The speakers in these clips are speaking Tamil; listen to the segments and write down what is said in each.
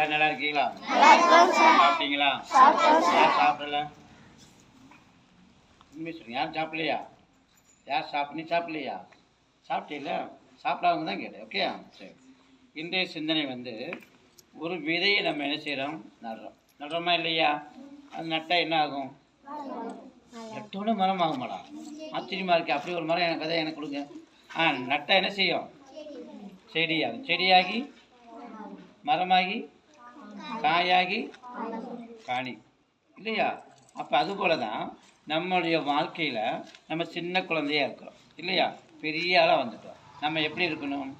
எல்லாரும் நல்லா இருக்கீங்களா? சாப்பிட்டீங்களா? யார் சாப்பிடல? உண்மை சொல்லுங்க யாரும் சாப்பிடலையா? யார் சாப்பிட நீ சாப்பிடலையா? சாப்பிட்டீங்களா சாப்பிடாதவங்க தான் கேட்டேன் ஓகே சரி. இன்றைய சிந்தனை வந்து ஒரு விதையை நம்ம என்ன செய்கிறோம் நடுறோம். நடுறோமா இல்லையா? அது நட்டால் என்ன ஆகும்? நட்டோட மரம் ஆகுமாடா? ஆச்சரியமா இருக்கு. அப்படி ஒரு மரம் எனக்கு கதை எனக்கு கொடுங்க. ஆ நட்டா என்ன செய்யும்? செடியாகும் செடியாகி மரமாகி காயாகி காணி. இல்லையா? அப்போ அதுபோல தான் நம்மளுடைய வாழ்க்கையில் நம்ம சின்ன குழந்தையா இருக்கிறோம். இல்லையா? பெரிய ஆளாக வந்துட்டோம். நம்ம எப்படி இருக்கணும்?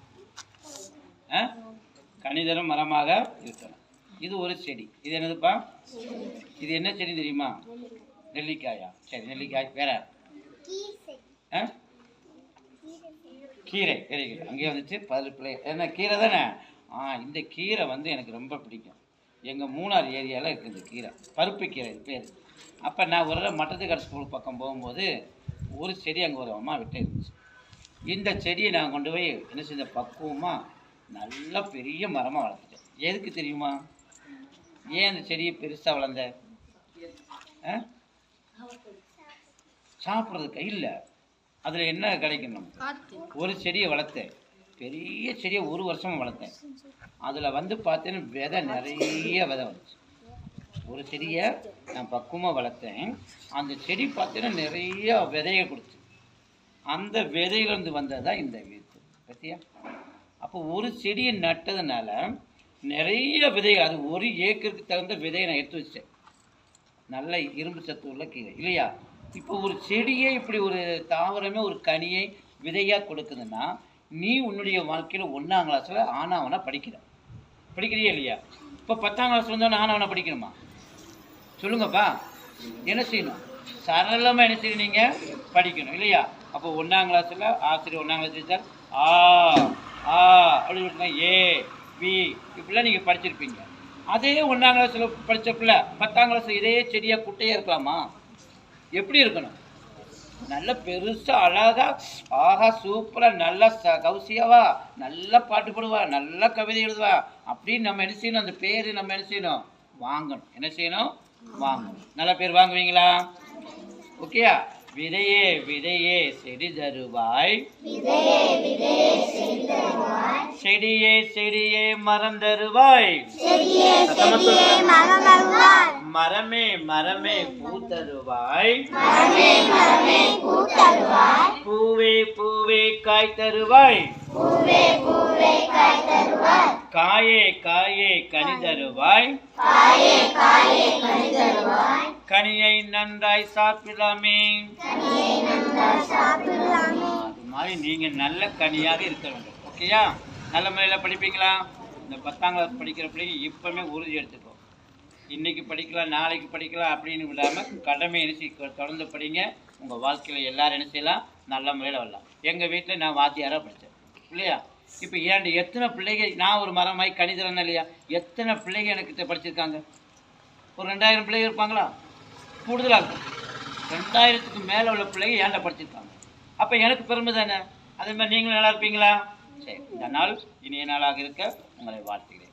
ஆ? கணிதரும் மரமாக இருக்கணும். இது ஒரு செடி. இது என்னதுப்பா? இது என்ன செடி தெரியுமா? நெல்லிக்காயா. சரி நெல்லிக்காய். வேற? ஆ? கீரை. அங்கேயே வந்துச்சு. பதில் பிள்ளை. என்ன கீரை தானே? ஆ இந்த கீரை வந்து எனக்கு ரொம்ப பிடிக்கும். எங்கள் மூணார் ஏரியாவில் இருக்குது இந்த கீரை. பருப்பு கீரை பேர். அப்போ நான் ஒரு தடவை மட்டத்துக்கடை ஸ்கூல் பக்கம் போகும்போது ஒரு செடி அங்கே ஒரு அம்மா விட்டு இருந்துச்சு. இந்த செடியை நான் கொண்டு போய் என்ன செஞ்ச பக்குவமாக நல்ல பெரிய மரமாக வளர்த்துட்டேன். எதுக்கு தெரியுமா? ஏன் அந்த செடியை பெருசாக வளர்ந்த? சாப்பிட்றதுக்கு இல்லை. அதில் என்ன கிடைக்கும் நமக்கு? ஒரு செடியை வளர்த்தேன். பெரிய செடியை ஒரு வருஷமா வளர்த்தேன். அதில் வந்து பார்த்தீங்கன்னா விதை நிறைய விதை வந்துச்சு. ஒரு செடியை நான் பக்குவமாக வளர்த்தேன். அந்த செடி பார்த்தீங்கன்னா நிறைய விதையை கொடுத்து. அந்த விதையிலேருந்து வந்தது தான் இந்த வித்து பத்தியா? அப்போ ஒரு செடியை நட்டதுனால நிறைய விதைகள் அது ஒரு ஏக்கருக்கு தகுந்த விதையை நான் எடுத்து வச்சேன் நல்ல இரும்பு சத்து உள்ள கீரை இல்லையா? இப்போ ஒரு செடியே இப்படி ஒரு தாவரமே ஒரு கனியை விதையாக கொடுக்குதுன்னா நீ உன்னுடைய வாழ்க்கையில் ஒன்றாம் கிளாஸில் ஆனாவனா படிக்கிற. படிக்கிறியே இல்லையா? இப்போ பத்தாம் கிளாஸ் வந்தோன்னு ஆனாவனா படிக்கணுமா? சொல்லுங்கப்பா. என்ன செய்யணும்? சரளமாக என்ன செய்யணும் நீங்கள் படிக்கணும் இல்லையா? அப்போ ஒன்றாம் கிளாஸில் ஆசிரியர் ஒன்றாம் கிளாஸ் டீச்சர் ஆ ஆ அப்படின்னு சொல்லிட்டுனா ஏ பி இப்படிலாம் நீங்கள் படிச்சிருப்பீங்க. அதே ஒன்றாம் கிளாஸில் படித்த பிள்ளை பத்தாம் கிளாஸ் இதே செடியாக குட்டையாக இருக்கலாமா? எப்படி இருக்கணும்? நல்ல பெருசாக அழகா ஆகா சூப்பராக நல்லா ச கௌசியாவா நல்லா பாட்டு போடுவா நல்லா கவிதை எழுதுவா. அப்படின்னு நம்ம என்ன செய்யணும்? அந்த பேர் நம்ம என்ன செய்யணும்? வாங்கணும். என்ன செய்யணும்? வாங்கணும். நல்ல பேர் வாங்குவீங்களா? ஓகேயா விதையே விதையே செடி தருவாய். செடியே செடியே மரம் தருவாய். மரம் மரமே மரமே பூ தருவாய் பூ தருவார் பூவே பூவே காய் தருவாய் காய் காயே கனி தருவாய் கனியை நன்றாய் சாப்பிடலாமே. அது மாதிரி நீங்க நல்ல கனியாக இருக்க வேண்டும். ஓகேயா? நல்ல முறையில் படிப்பீங்களா? இந்த பத்தாம் கிளாஸ் படிக்கிற பிள்ளைங்க இப்பவுமே உறுதி எடுத்துக்கோ. இன்றைக்கி படிக்கலாம் நாளைக்கு படிக்கலாம் அப்படின்னு விடாமல் கடமை என்ன செய்ய தொடர்ந்து படிங்க. உங்கள் வாழ்க்கையில் எல்லோரும் என்ன செய்யலாம்? நல்ல முறையில் வரலாம். எங்கள் வீட்டில் நான் வாத்தியாராக படித்தேன் இல்லையா? இப்போ ஏன்டி எத்தனை பிள்ளைங்க நான் ஒரு மரமாய் கணிதரன் இல்லையா? எத்தனை பிள்ளைங்க எனக்கிட்ட படிச்சிருக்காங்க? ஒரு ரெண்டாயிரம் பிள்ளைங்க இருப்பாங்களா? கூடுதலாக இருக்கும். ரெண்டாயிரத்துக்கு மேலே உள்ள பிள்ளைங்க ஏன்டா படிச்சிருக்காங்க? அப்போ எனக்கு பெருமை தானே? அதே மாதிரி நீங்களும் நல்லா இருப்பீங்களா? சரி இந்த நாள் இனிய நாளாக இருக்க. உங்களை வாழ்த்துகிறேன்.